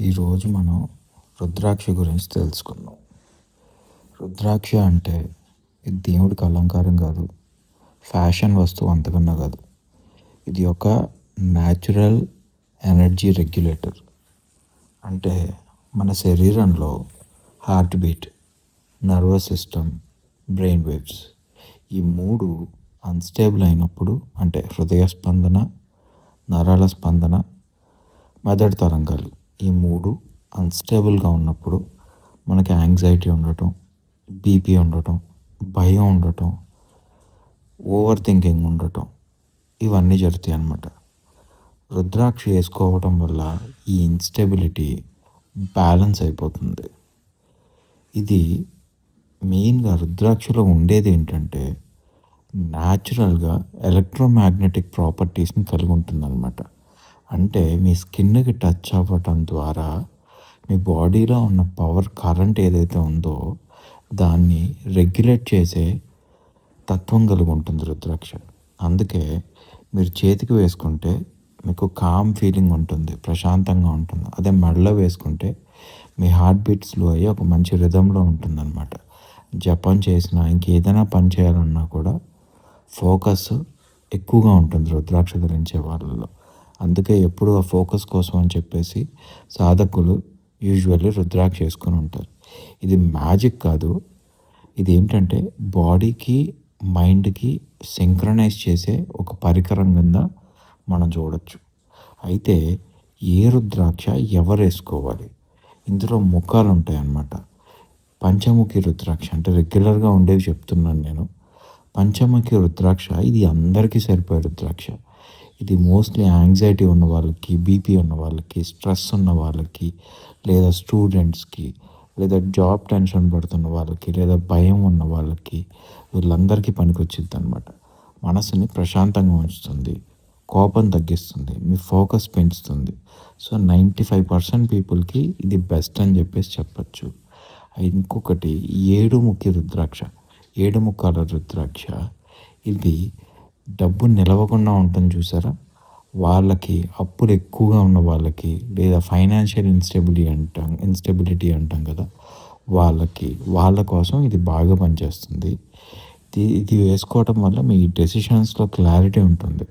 ఈరోజు మనం రుద్రాక్ష గురించి తెలుసుకుందాం. రుద్రాక్ష అంటే ఇది దేవుడికి అలంకారం కాదు ఫ్యాషన్ వస్తువు అంతకన్నా కాదు. ఇది ఒక న్యాచురల్ ఎనర్జీ రెగ్యులేటర్. అంటే మన శరీరంలో heart beat nervous system brain waves ఈ మూడు అన్స్టేబుల్ అయినప్పుడు అంటే హృదయ స్పందన నరాల స్పందన మెదడు తరంగాలు. ఈ మూడు అన్స్టేబుల్గా ఉన్నప్పుడు మనకి యాంగ్జైటీ ఉండటం బీపీ ఉండటం భయం ఉండటం ఓవర్ థింకింగ్ ఉండటం ఇవన్నీ జరుగుతాయి అన్నమాట. రుద్రాక్ష వేసుకోవడం వల్ల ఈ ఇన్స్టెబిలిటీ బ్యాలెన్స్ అయిపోతుంది. ఇది మెయిన్గా రుద్రాక్షలో ఉండేది ఏంటంటే న్యాచురల్గా ఎలక్ట్రోమాగ్నెటిక్ ప్రాపర్టీస్ని కలిగి ఉంటుందన్నమాట. అంటే మీ స్కిన్కి టచ్ అవ్వటం ద్వారా మీ బాడీలో ఉన్న పవర్ కరెంట్ ఏదైతే ఉందో దాన్ని రెగ్యులేట్ చేసే తత్వం కలిగి ఉంటుంది రుద్రాక్ష. అందుకే మీరు చేతికి వేసుకుంటే మీకు కామ్ ఫీలింగ్ ఉంటుంది ప్రశాంతంగా ఉంటుంది. అదే మెడలో వేసుకుంటే మీ హార్ట్ బీట్ స్లో అయ్యి ఒక మంచి రిధంలో ఉంటుందన్నమాట. జపం చేసినా ఇంకేదైనా పని చేయాలన్నా కూడా ఫోకస్ ఎక్కువగా ఉంటుంది రుద్రాక్ష ధరించే వాళ్ళలో. అందుకే ఎప్పుడు ఆ ఫోకస్ కోసం అని చెప్పేసి సాధకులు యూజువల్లీ రుద్రాక్ష వేసుకొని ఉంటారు. ఇది మ్యాజిక్ కాదు. ఇది ఏంటంటే బాడీకి మైండ్కి సింక్రనైజ్ చేసే ఒక పరికరం కింద మనం చూడొచ్చు. అయితే ఏ రుద్రాక్ష ఎవరు వేసుకోవాలి? ఇందులో ముఖాలు ఉంటాయి అన్నమాట పంచముఖి రుద్రాక్ష అంటే రెగ్యులర్గా ఉండేవి చెప్తున్నాను నేను. పంచముఖి రుద్రాక్ష ఇది అందరికీ సరిపోయే రుద్రాక్ష. ఇది మోస్ట్లీ యాంగ్జైటీ ఉన్న వాళ్ళకి బీపీ ఉన్న వాళ్ళకి స్ట్రెస్ ఉన్న వాళ్ళకి లేదా స్టూడెంట్స్కి లేదా జాబ్ టెన్షన్ పడుతున్న వాళ్ళకి లేదా భయం ఉన్న వాళ్ళకి వీళ్ళందరికీ పనికొచ్చిద్ది అనమాట మనసుని ప్రశాంతంగా ఉంచుతుంది కోపం తగ్గిస్తుంది మీ ఫోకస్ పెంచుతుంది. సో నైంటీ ఫైవ్ పర్సెంట్ పీపుల్కి ఇది బెస్ట్ అని చెప్పేసి చెప్పచ్చు. ఇంకొకటి ఏడు ముఖ్య రుద్రాక్ష ఏడు ముఖాల రుద్రాక్ష ఇది డబ్బు నిలవకుండా ఉంటుంది చూసారా? వాళ్ళకి అప్పులు ఎక్కువగా ఉన్న వాళ్ళకి లేదా ఫైనాన్షియల్ ఇన్స్టెబిలిటీ అంటాం ఇన్స్టెబిలిటీ అంటాం కదా వాళ్ళకి వాళ్ళ కోసం ఇది బాగా పనిచేస్తుంది. ఇది ఇది వేసుకోవటం వల్ల మీ డెసిషన్స్లో క్లారిటీ ఉంటుంది.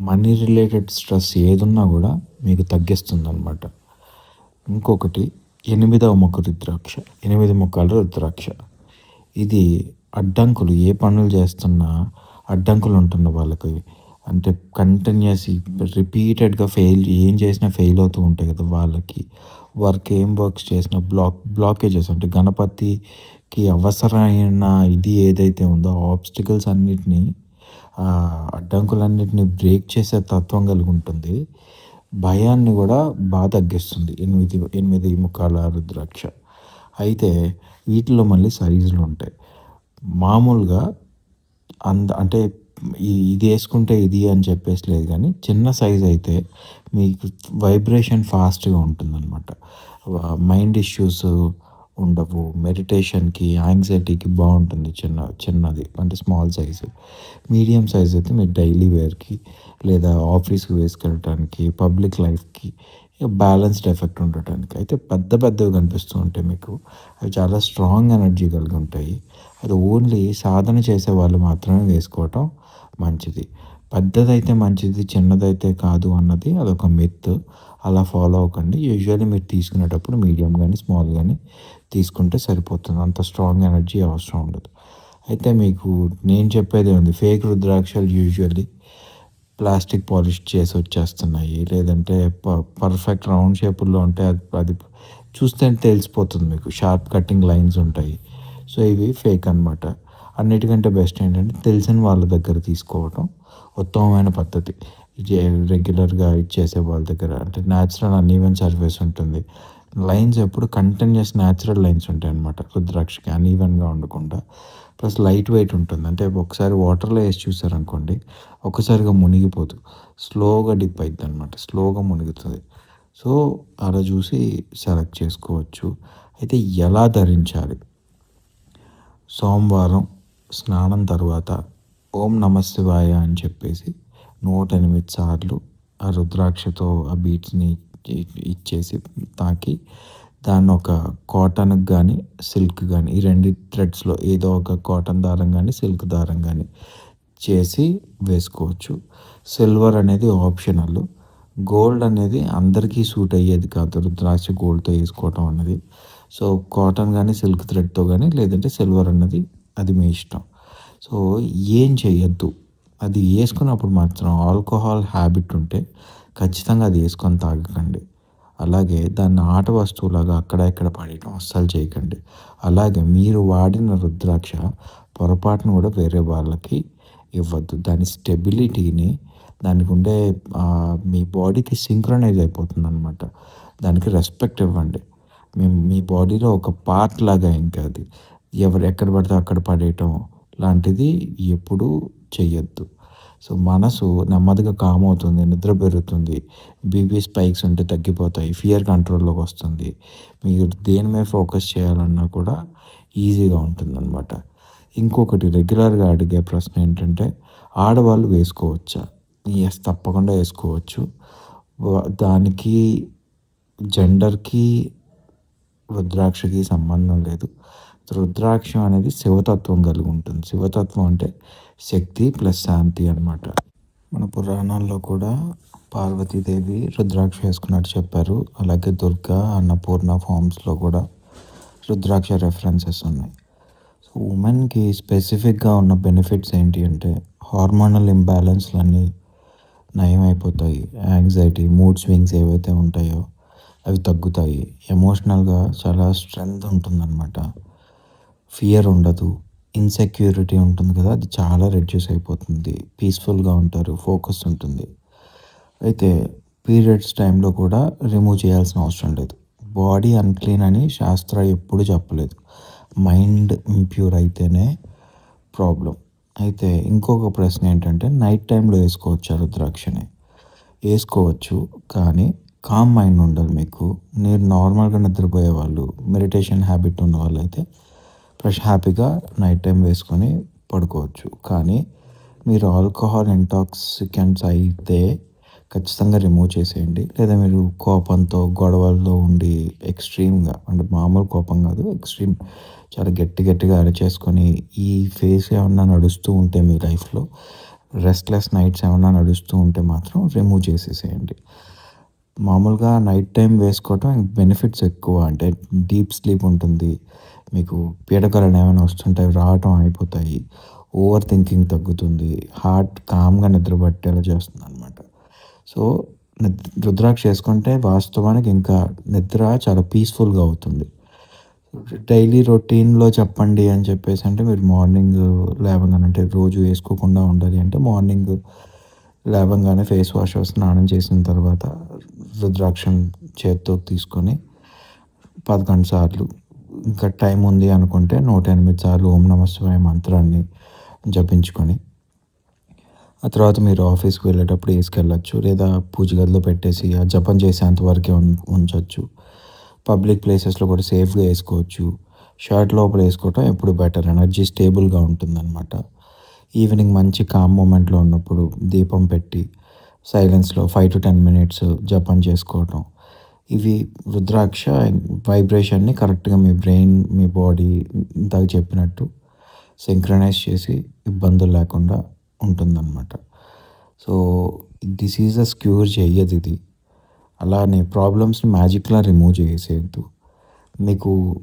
మనీ రిలేటెడ్ స్ట్రెస్ ఏదున్నా కూడా మీకు తగ్గిస్తుంది అనమాట ఇంకొకటి ఎనిమిదవ మొక్క రుద్రాక్ష ఎనిమిది మొక్కల రుద్రాక్ష. ఇది అడ్డంకులు ఏ పనులు చేస్తున్నా అడ్డంకులు ఉంటున్న వాళ్ళకి అంటే కంటిన్యూస్ రిపీటెడ్గా ఫెయిల్ ఏం చేసినా ఫెయిల్ అవుతూ ఉంటాయి కదా వాళ్ళకి. వర్క్ ఏం వర్క్స్ చేసినా బ్లాక్ బ్లాకేజెస్ అంటే గణపతికి అవసరమైన ఇది ఏదైతే ఉందో ఆబ్స్టికల్స్ అన్నిటినీ అడ్డంకులన్నిటిని బ్రేక్ చేసే తత్వం కలిగి ఉంటుంది. భయాన్ని కూడా బాగా తగ్గిస్తుంది ఎనిమిది ఎనిమిది ముఖాల రుద్రాక్ష. అయితే వీటిలో మళ్ళీ సైజులు ఉంటాయి. మామూలుగా అంద అంటే ఇది వేసుకుంటే ఇది అని చెప్పేసి లేదు కానీ చిన్న సైజ్ అయితే మీకు వైబ్రేషన్ ఫాస్ట్గా ఉంటుందన్నమాట. మైండ్ ఇష్యూస్ ఉండవు. మెడిటేషన్కి యాంగ్జైటీకి బాగుంటుంది చిన్న చిన్నది అంటే స్మాల్ సైజు మీడియం సైజ్ అయితే మీరు డైలీ వేర్కి లేదా ఆఫీస్కి వేసుకెళ్ళటానికి పబ్లిక్ లైఫ్కి బ్యాలెన్స్డ్ ఎఫెక్ట్ ఉండటానికి. అయితే పెద్ద పెద్దవి కనిపిస్తూ ఉంటాయి మీకు అవి చాలా స్ట్రాంగ్ ఎనర్జీ కలిగి ఉంటాయి. అది ఓన్లీ సాధన చేసే వాళ్ళు మాత్రమే వేసుకోవటం మంచిది. పెద్దదైతే మంచిది చిన్నదైతే కాదు అన్నది అదొక మిత్ అలా ఫాలో అవ్వకండి. యూజువల్లీ మీరు తీసుకునేటప్పుడు మీడియం కానీ స్మాల్ కానీ తీసుకుంటే సరిపోతుంది. అంత స్ట్రాంగ్ ఎనర్జీ అవసరం ఉండదు. అయితే మీకు నేను చెప్పేది ఉంది ఫేక్ రుద్రాక్షలు యూజువల్లీ ప్లాస్టిక్ పాలిష్ చేసి వచ్చేస్తున్నాయి. లేదంటే పర్ఫెక్ట్ రౌండ్ షేపుల్లో ఉంటే అది అది చూస్తే తెలిసిపోతుంది మీకు. షార్ప్ కటింగ్ లైన్స్ ఉంటాయి. సో ఇవి ఫేక్ అనమాట అన్నిటికంటే బెస్ట్ ఏంటంటే తెలిసిన వాళ్ళ దగ్గర తీసుకోవటం ఉత్తమమైన పద్ధతి. రెగ్యులర్గా ఇచ్చేసే వాళ్ళ దగ్గర. అంటే న్యాచురల్ అన్ఈవెన్ సర్ఫేస్ ఉంటుంది. లైన్స్ ఎప్పుడు కంటిన్యూస్ న్యాచురల్ లైన్స్ ఉంటాయి అనమాట రుద్రాక్షకి అన్ఈవెన్గా ఉండకుండా. ప్లస్ లైట్ వెయిట్ ఉంటుంది. అంటే ఒకసారి వాటర్లో వేసి చూసారనుకోండి ఒకసారిగా మునిగిపోదు. స్లోగా డిప్ అవుతుంది అనమాట స్లోగా మునుగుతుంది. సో అలా చూసి సెలెక్ట్ చేసుకోవచ్చు. అయితే ఎలా ధరించాలి? సోమవారం స్నానం తర్వాత ఓం నమ శివాయ అని చెప్పేసి నూట ఎనిమిది సార్లు ఆ రుద్రాక్షతో ఆ బీట్స్ని ఇచ్చేసి తాకి దాన్ని ఒక కాటన్కి కానీ సిల్క్ కానీ ఈ రెండు థ్రెడ్స్లో ఏదో ఒక కాటన్ దారం కానీ సిల్క్ దారం కానీ చేసి వేసుకోవచ్చు. సిల్వర్ అనేది ఆప్షనల్. గోల్డ్ అనేది అందరికీ సూట్ అయ్యేది కాదు. రుద్రాక్ష గోల్డ్తో వేసుకోవటం అనేది సో కాటన్ కానీ సిల్క్ థ్రెడ్తో కానీ లేదంటే సిల్వర్ అన్నది అది మీ ఇష్టం. సో ఏం చేయొద్దు అది వేసుకున్నప్పుడు మాత్రం ఆల్కహాల్ హ్యాబిట్ ఉంటే ఖచ్చితంగా అది వేసుకొని తాగకండి. అలాగే దాన్ని ఆట వస్తువులాగా అక్కడ ఇక్కడ పడేయడం అస్సలు చేయకండి. అలాగే మీరు వాడిన రుద్రాక్ష పొరపాటును కూడా వేరే వాళ్ళకి ఇవ్వద్దు. దాని స్టెబిలిటీని దానికి ఉండే మీ బాడీకి సింక్రనైజ్ అయిపోతుంది అనమాట దానికి రెస్పెక్ట్ ఇవ్వండి. మేము మీ బాడీలో ఒక పార్ట్ లాగా ఇంకా అది. ఎవరు ఎక్కడ పడితే అక్కడ పడేయటం లాంటిది ఎప్పుడూ చెయ్యొద్దు. సో మనసు నెమ్మదిగా కామ్ అవుతుంది నిద్ర పెరుగుతుంది బీపీ స్పైక్స్ ఉంటే తగ్గిపోతాయి ఫియర్ కంట్రోల్లోకి వస్తుంది. మీరు దేని మీద ఫోకస్ చేయాలన్నా కూడా ఈజీగా ఉంటుంది అనమాట ఇంకొకటి రెగ్యులర్గా అడిగే ప్రశ్న ఏంటంటే ఆడవాళ్ళు వేసుకోవచ్చా? ఎస్ తప్పకుండా వేసుకోవచ్చు. దానికి జెండర్కి రుద్రాక్షకి సంబంధం లేదు. రుద్రాక్షం అనేది శివతత్వం కలిగి ఉంటుంది. శివతత్వం అంటే శక్తి ప్లస్ శాంతి అనమాట మన పురాణాల్లో కూడా పార్వతీదేవి రుద్రాక్ష వేసుకున్నట్టు చెప్పారు. అలాగే దుర్గా అన్నపూర్ణ ఫామ్స్లో కూడా రుద్రాక్ష రెఫరెన్సెస్ ఉన్నాయి. సో ఉమెన్కి స్పెసిఫిక్గా ఉన్న బెనిఫిట్స్ ఏంటి అంటే హార్మోనల్ ఇంబ్యాలెన్స్లన్నీ నయం అయిపోతాయి యాంగ్జైటీ మూడ్ స్వింగ్స్ ఏవైతే ఉంటాయో అవి తగ్గుతాయి. ఎమోషనల్గా చాలా స్ట్రెంగ్త్ ఉంటుందన్నమాట. ఫియర్ ఉండదు. ఇన్సెక్యూరిటీ ఉంటుంది కదా అది చాలా రెడ్యూస్ అయిపోతుంది. పీస్ఫుల్గా ఉంటారు ఫోకస్ ఉంటుంది. అయితే పీరియడ్స్ టైంలో కూడా రిమూవ్ చేయాల్సిన అవసరం లేదు. బాడీ అన్క్లీన్ అని శాస్త్ర ఎప్పుడు చెప్పలేదు. మైండ్ ఇంప్యూర్ అయితేనే ప్రాబ్లం అయితే ఇంకొక ప్రశ్న ఏంటంటే నైట్ టైంలో వేసుకోవచ్చు రుద్రాక్షని? వేసుకోవచ్చు కానీ కామ్ మైండ్ ఉండాలి మీకు. మీరు నార్మల్గా నిద్రపోయే వాళ్ళు మెడిటేషన్ హ్యాబిట్ ఉన్న వాళ్ళు అయితే ఫ్రెష్ హ్యాపీగా నైట్ టైం వేసుకొని పడుకోవచ్చు. కానీ మీరు ఆల్కహాల్ ఇంటాక్సికెంట్స్ అయితే ఖచ్చితంగా రిమూవ్ చేసేయండి. లేదా మీరు కోపంతో గొడవల్లో ఉండి ఎక్స్ట్రీమ్గా అంటే మామూలు కోపం కాదు ఎక్స్ట్రీమ్ చాలా గట్టి గట్టిగా అరచేసుకొని ఈ ఫేస్ ఏమన్నా నడుస్తూ ఉంటే మీ లైఫ్లో రెస్ట్లెస్ నైట్స్ ఏమన్నా నడుస్తూ ఉంటే మాత్రం రిమూవ్ చేసేసేయండి. మామూలుగా నైట్ టైం వేసుకోవటం బెనిఫిట్స్ ఎక్కువ. అంటే డీప్ స్లీప్ ఉంటుంది. మీకు పీడకలను ఏమైనా వస్తుంటాయి రావటం అయిపోతాయి ఓవర్ థింకింగ్ తగ్గుతుంది. హార్ట్ కామ్గా నిద్రపట్టేలా చేస్తుంది అనమాట సో రుద్రాక్ష వేసుకుంటే వాస్తవానికి ఇంకా నిద్ర చాలా పీస్ఫుల్గా అవుతుంది. డైలీ రొటీన్లో చెప్పండి అని చెప్పేసి అంటే మీరు మార్నింగ్ లేవగానే అంటే రోజు వేసుకోకుండా ఉండాలి అంటే మార్నింగ్ లేవగానే ఫేస్ వాష్ స్నానం చేసిన తర్వాత రుద్రాక్షం చేత్తో తీసుకొని పదకొండు సార్లు ఇంకా టైం ఉంది అనుకుంటే నూట ఎనిమిది సార్లు ఓం నమ శివాయ మంత్రాన్ని జపించుకొని ఆ తర్వాత మీరు ఆఫీస్కి వెళ్ళేటప్పుడు వేసుకెళ్ళచ్చు. లేదా పూజ గదిలో పెట్టేసి ఆ జపం చేసేంత వరకే ఉంచవచ్చు పబ్లిక్ ప్లేసెస్లో కూడా సేఫ్గా వేసుకోవచ్చు. షర్ట్ లోపల వేసుకోవటం ఎప్పుడు బెటర్. ఎనర్జీ స్టేబుల్గా ఉంటుందన్నమాట. ఈవినింగ్ మంచి కామ్ మూమెంట్లో ఉన్నప్పుడు దీపం పెట్టి సైలెన్స్లో ఫైవ్ టు టెన్ మినిట్స్ జపం చేసుకోవటం. ఇవి రుద్రాక్ష వైబ్రేషన్ని కరెక్ట్గా మీ బ్రెయిన్ మీ బాడీ ఇందాక చెప్పినట్టు సింక్రనైజ్ చేసి ఇబ్బందులు లేకుండా ఉంటుందన్నమాట. సో డిసీజెస్ క్యూర్ చేయదు ఇది. అలానే ప్రాబ్లమ్స్ని మ్యాజిక్లా రిమూవ్ చేసేయద్దు. మీకు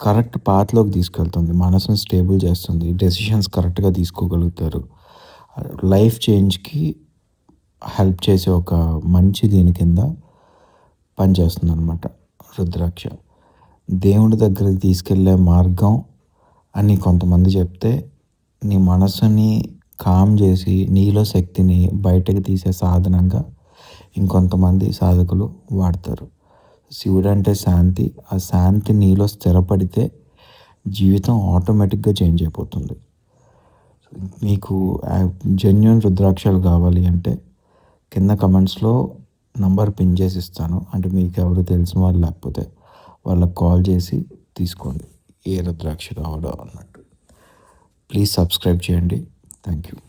కరెక్ట్ పాత్లోకి తీసుకెళ్తుంది. మనసును స్టేబుల్ చేస్తుంది. డెసిషన్స్ కరెక్ట్గా తీసుకోగలుగుతారు. లైఫ్ చేంజ్కి హెల్ప్ చేసే ఒక మంచి దీని కింద పనిచేస్తుంది అనమాట రుద్రాక్ష. దేవుడి దగ్గరికి తీసుకెళ్ళే మార్గం అని కొంతమంది చెప్తే నీ మనసుని కామ్ చేసి నీలో శక్తిని బయటకు తీసే సాధనంగా ఇంకొంతమంది సాధకులు వాడతారు. శివుడు అంటే శాంతి ఆ శాంతి నీలో స్థిరపడితే జీవితం ఆటోమేటిక్గా చేంజ్ అయిపోతుంది. మీకు జెన్యున్ రుద్రాక్షలు కావాలి అంటే కింద కమెంట్స్లో నంబర్ పిన్ చేసి ఇస్తాను. అంటే మీకు ఎవరు తెలిసిన వాళ్ళు లేకపోతే వాళ్ళకి కాల్ చేసి తీసుకోండి. ఏ రుద్రాక్ష రావడం అన్నట్టు. ప్లీజ్ సబ్స్క్రైబ్ చేయండి. Thank you.